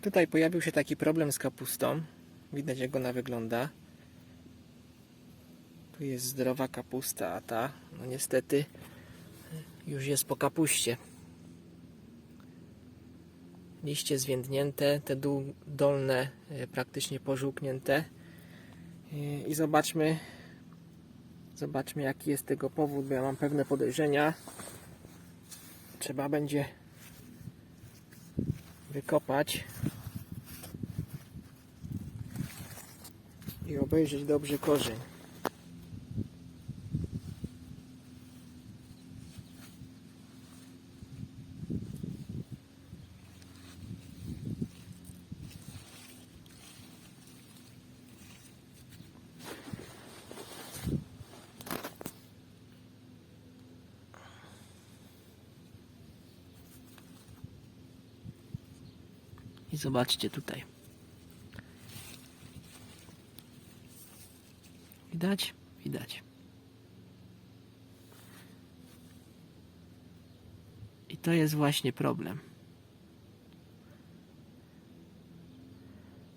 Tutaj pojawił się taki problem z kapustą. Widać jak ona wygląda. Tu jest zdrowa kapusta, a ta, no niestety, już jest po kapuście. Liście zwiędnięte, te dół- dolne e, praktycznie pożółknięte. I- I zobaczmy, zobaczmy jaki jest tego powód, bo ja mam pewne podejrzenia. Trzeba będzie wykopać i obejrzeć dobrze korzeń. I zobaczcie tutaj. Widać? Widać. I to jest właśnie problem.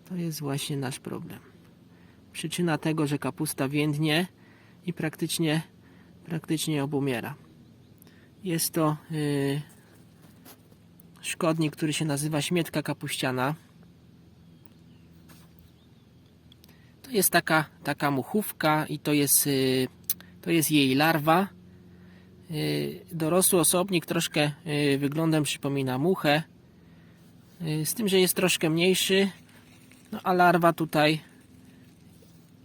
To jest właśnie nasz problem. Przyczyna tego, że kapusta więdnie i praktycznie, praktycznie obumiera. Jest to yy, szkodnik, który się nazywa śmietka kapuściana. To jest taka, taka muchówka i to jest, y, to jest jej larwa. Y, Dorosły osobnik troszkę y, wyglądem przypomina muchę. Z tym, że jest troszkę mniejszy. No a larwa tutaj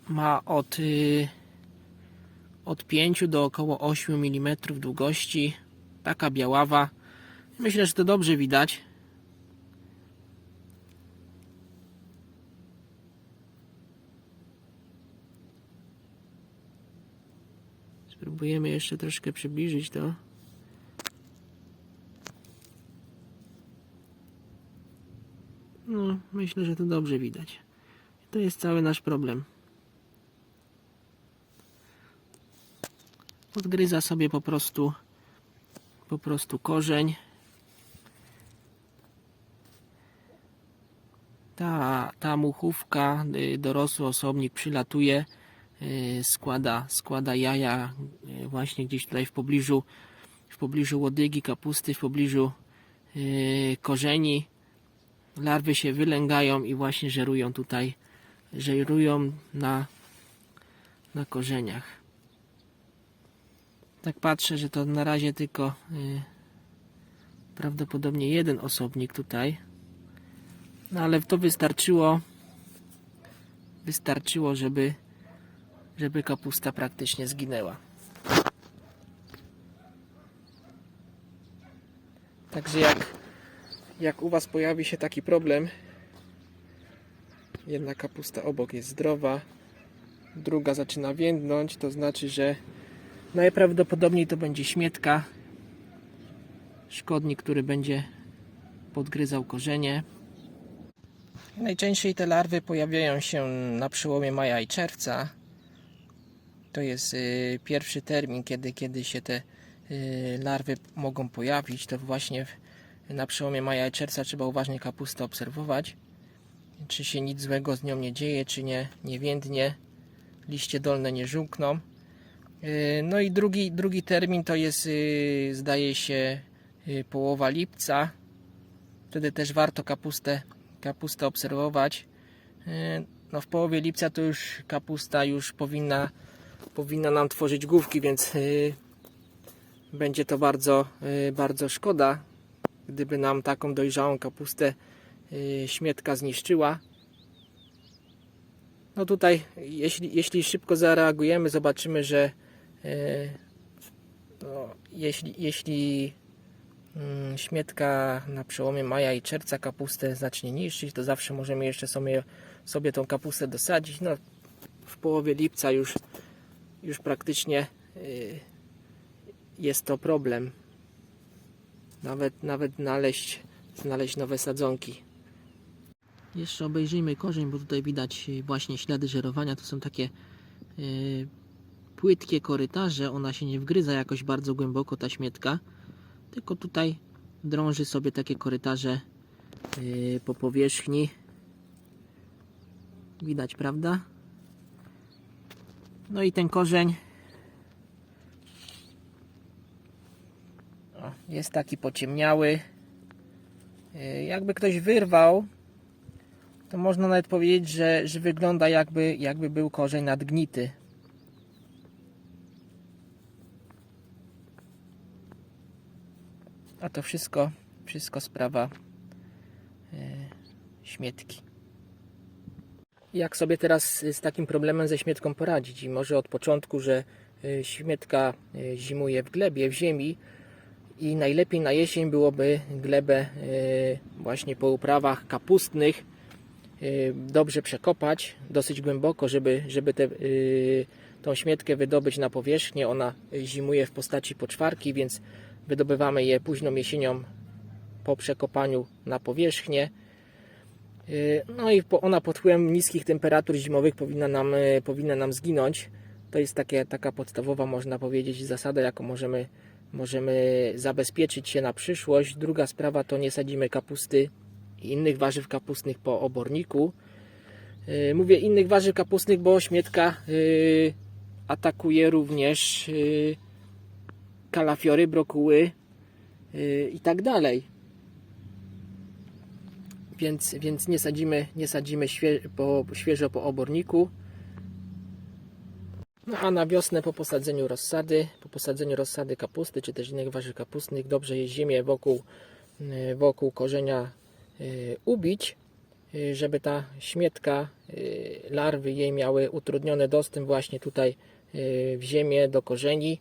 ma od, od 5 do około 8 mm długości. Taka biaława. Myślę, że to dobrze widać. Spróbujemy jeszcze troszkę przybliżyć to. No, myślę, że to dobrze widać. To jest cały nasz problem. Odgryza sobie po prostu po prostu korzeń. Ta, ta muchówka, y, dorosły osobnik przylatuje, y, składa, składa jaja y, właśnie gdzieś tutaj w pobliżu, w pobliżu łodygi, kapusty, w pobliżu korzeni. Larwy się wylęgają i właśnie żerują tutaj, żerują na, na korzeniach. Tak patrzę, że to na razie tylko prawdopodobnie jeden osobnik tutaj. No ale to wystarczyło wystarczyło, żeby żeby kapusta praktycznie zginęła. Także jak jak u Was pojawi się taki problem, jedna kapusta obok jest zdrowa, druga zaczyna więdnąć, to znaczy, że Najprawdopodobniej to będzie śmietka. Szkodnik, który będzie podgryzał korzenie. Najczęściej te larwy pojawiają się na przełomie maja i czerwca. To jest y, pierwszy termin, kiedy, kiedy się te y, larwy mogą pojawić. To właśnie na przełomie maja i czerwca trzeba uważnie kapustę obserwować. Czy się nic złego z nią nie dzieje, czy nie, nie więdnie. Liście dolne nie żółkną. Yy, No i drugi, drugi termin to jest, zdaje się, połowa lipca. Wtedy też warto kapustę, kapustę obserwować. Yy, No w połowie lipca to już kapusta już powinna, powinna nam tworzyć główki, więc yy, będzie to bardzo, yy, bardzo szkoda, gdyby nam taką dojrzałą kapustę śmietka zniszczyła. No tutaj, jeśli, jeśli szybko zareagujemy, zobaczymy, że e, no, jeśli, jeśli śmietka na przełomie maja i czerwca kapustę zacznie niszczyć, to zawsze możemy jeszcze sobie, sobie tą kapustę dosadzić. No, w połowie lipca już, już praktycznie e, jest to problem. Nawet, nawet znaleźć, znaleźć nowe sadzonki. Jeszcze obejrzyjmy korzeń, bo tutaj widać y, właśnie ślady żerowania. To są takie y, płytkie korytarze. Ona się nie wgryza jakoś bardzo głęboko, ta śmietka. Tylko tutaj drąży sobie takie korytarze yy, po powierzchni. Widać, prawda? No i ten korzeń jest taki pociemniały. Yy, Jakby ktoś wyrwał, to można nawet powiedzieć, że, że wygląda jakby, jakby był korzeń nadgnity. A to wszystko, wszystko sprawa e, śmietki. Jak sobie teraz z takim problemem ze śmietką poradzić? I może od początku, że e, śmietka e, zimuje w glebie, w ziemi i najlepiej na jesień byłoby glebę właśnie po uprawach kapustnych dobrze przekopać, dosyć głęboko, żeby, żeby te, tą śmietkę wydobyć na powierzchnię. Ona zimuje w postaci poczwarki, więc wydobywamy je późną jesienią po przekopaniu na powierzchnię. Yy, No i ona pod wpływem niskich temperatur zimowych powinna nam, yy, powinna nam zginąć. To jest takie, taka podstawowa, można powiedzieć, zasada, jaką możemy, możemy zabezpieczyć się na przyszłość. Druga sprawa to nie sadzimy kapusty i innych warzyw kapustnych po oborniku. Yy, Mówię innych warzyw kapustnych, bo śmietka atakuje również kalafiory, brokuły yy, i tak dalej. Więc, więc nie sadzimy, nie sadzimy świe, po, świeżo po oborniku. No a na wiosnę po posadzeniu rozsady, po posadzeniu rozsady kapusty czy też innych warzyw kapustnych dobrze jest ziemię wokół, yy, wokół korzenia yy, ubić, yy, żeby ta śmietka, larwy jej miały utrudniony dostęp właśnie tutaj w ziemię do korzeni.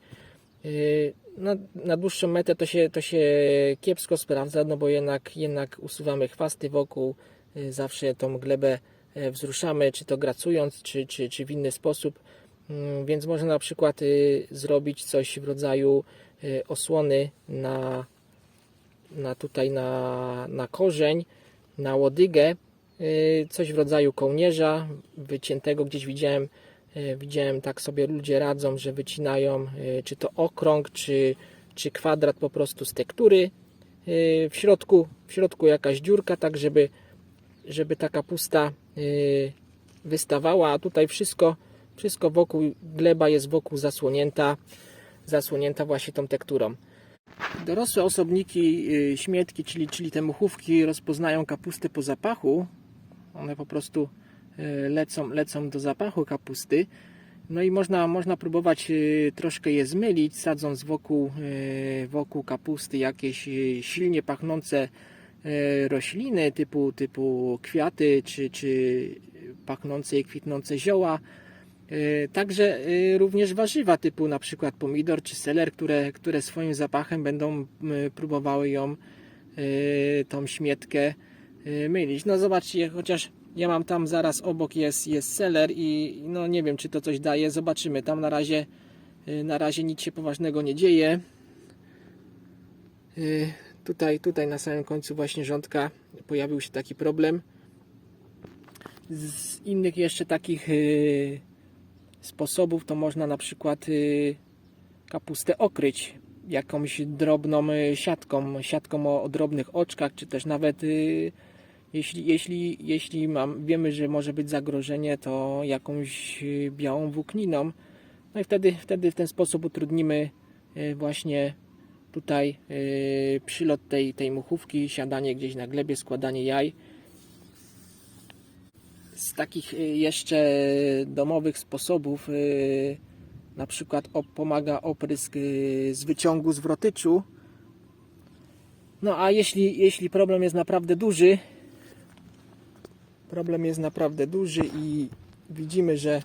Na, na dłuższą metę to się, to się kiepsko sprawdza, no bo jednak, jednak usuwamy chwasty wokół, yy, zawsze tą glebę yy, wzruszamy, czy to gracując, czy, czy, czy w inny sposób. Yy, Więc można na przykład yy, zrobić coś w rodzaju osłony na, na tutaj na, na korzeń, na łodygę, coś w rodzaju kołnierza wyciętego gdzieś widziałem Widziałem tak sobie ludzie radzą, że wycinają e, czy to okrąg, czy, czy kwadrat po prostu z tektury. E, W środku, w środku jakaś dziurka, tak żeby, żeby ta kapusta e, wystawała, a tutaj wszystko, wszystko wokół, gleba jest wokół zasłonięta, zasłonięta właśnie tą tekturą. Dorosłe osobniki e, śmietki, czyli, czyli te muchówki rozpoznają kapustę po zapachu. One po prostu e, lecą, lecą do zapachu kapusty. No i można, można próbować e, troszkę je zmylić, sadząc wokół, e, wokół kapusty jakieś e, silnie pachnące e, rośliny typu, typu kwiaty czy, czy pachnące i kwitnące zioła. E, Także e, również warzywa typu na przykład pomidor czy seler, które, które swoim zapachem będą próbowały ją, e, tą śmietkę e, mylić. No zobaczcie, chociaż ja mam tam zaraz obok jest, jest seler i no nie wiem czy to coś daje, zobaczymy. Tam na razie, e, na razie nic się poważnego nie dzieje. E, Tutaj, tutaj na samym końcu właśnie rządka pojawił się taki problem. Z innych jeszcze takich e, sposobów to można na przykład y, kapustę okryć jakąś drobną y, siatką, siatką o, drobnych oczkach, czy też nawet y, jeśli, jeśli, jeśli mam, wiemy, że może być zagrożenie, to jakąś y, białą włókniną. No i wtedy, wtedy w ten sposób utrudnimy y, właśnie tutaj y, przylot tej, tej muchówki, siadanie gdzieś na glebie, składanie jaj. Z takich jeszcze domowych sposobów na przykład pomaga oprysk z wyciągu z wrotyczu. No a jeśli, jeśli problem jest naprawdę duży, problem jest naprawdę duży i widzimy, że,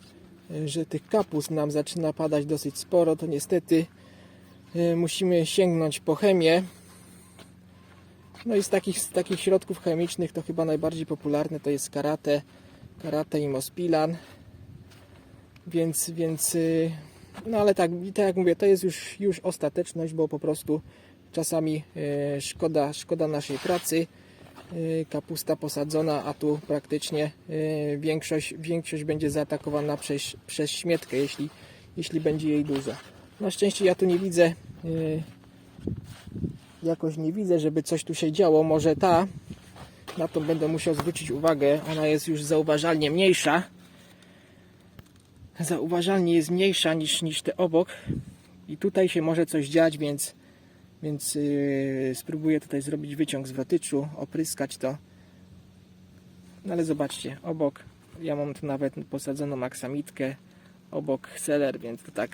że tych kapust nam zaczyna padać dosyć sporo, to niestety y, musimy sięgnąć po chemię. No i z takich, z takich środków chemicznych to chyba najbardziej popularne to jest karate, karate i mospilan. Więc, więc y, no ale tak, tak jak mówię, to jest już, już ostateczność, bo po prostu czasami y, szkoda, szkoda naszej pracy. Y, Kapusta posadzona, a tu praktycznie y, większość, większość będzie zaatakowana przez, przez śmietkę, jeśli, jeśli będzie jej dużo. Na szczęście ja tu nie widzę, y, jakoś nie widzę, żeby coś tu się działo. Może ta, Na tą będę musiał zwrócić uwagę. Ona jest już zauważalnie mniejsza. Zauważalnie jest mniejsza niż, niż te obok. I tutaj się może coś dziać, więc, więc yy, spróbuję tutaj zrobić wyciąg z wrotyczu, opryskać to. No ale zobaczcie, obok ja mam tu nawet posadzoną aksamitkę, obok seler, więc to tak.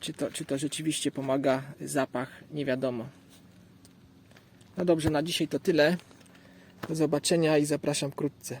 Czy to, czy to rzeczywiście pomaga zapach, nie wiadomo. No dobrze, na dzisiaj to tyle. Do zobaczenia i zapraszam wkrótce.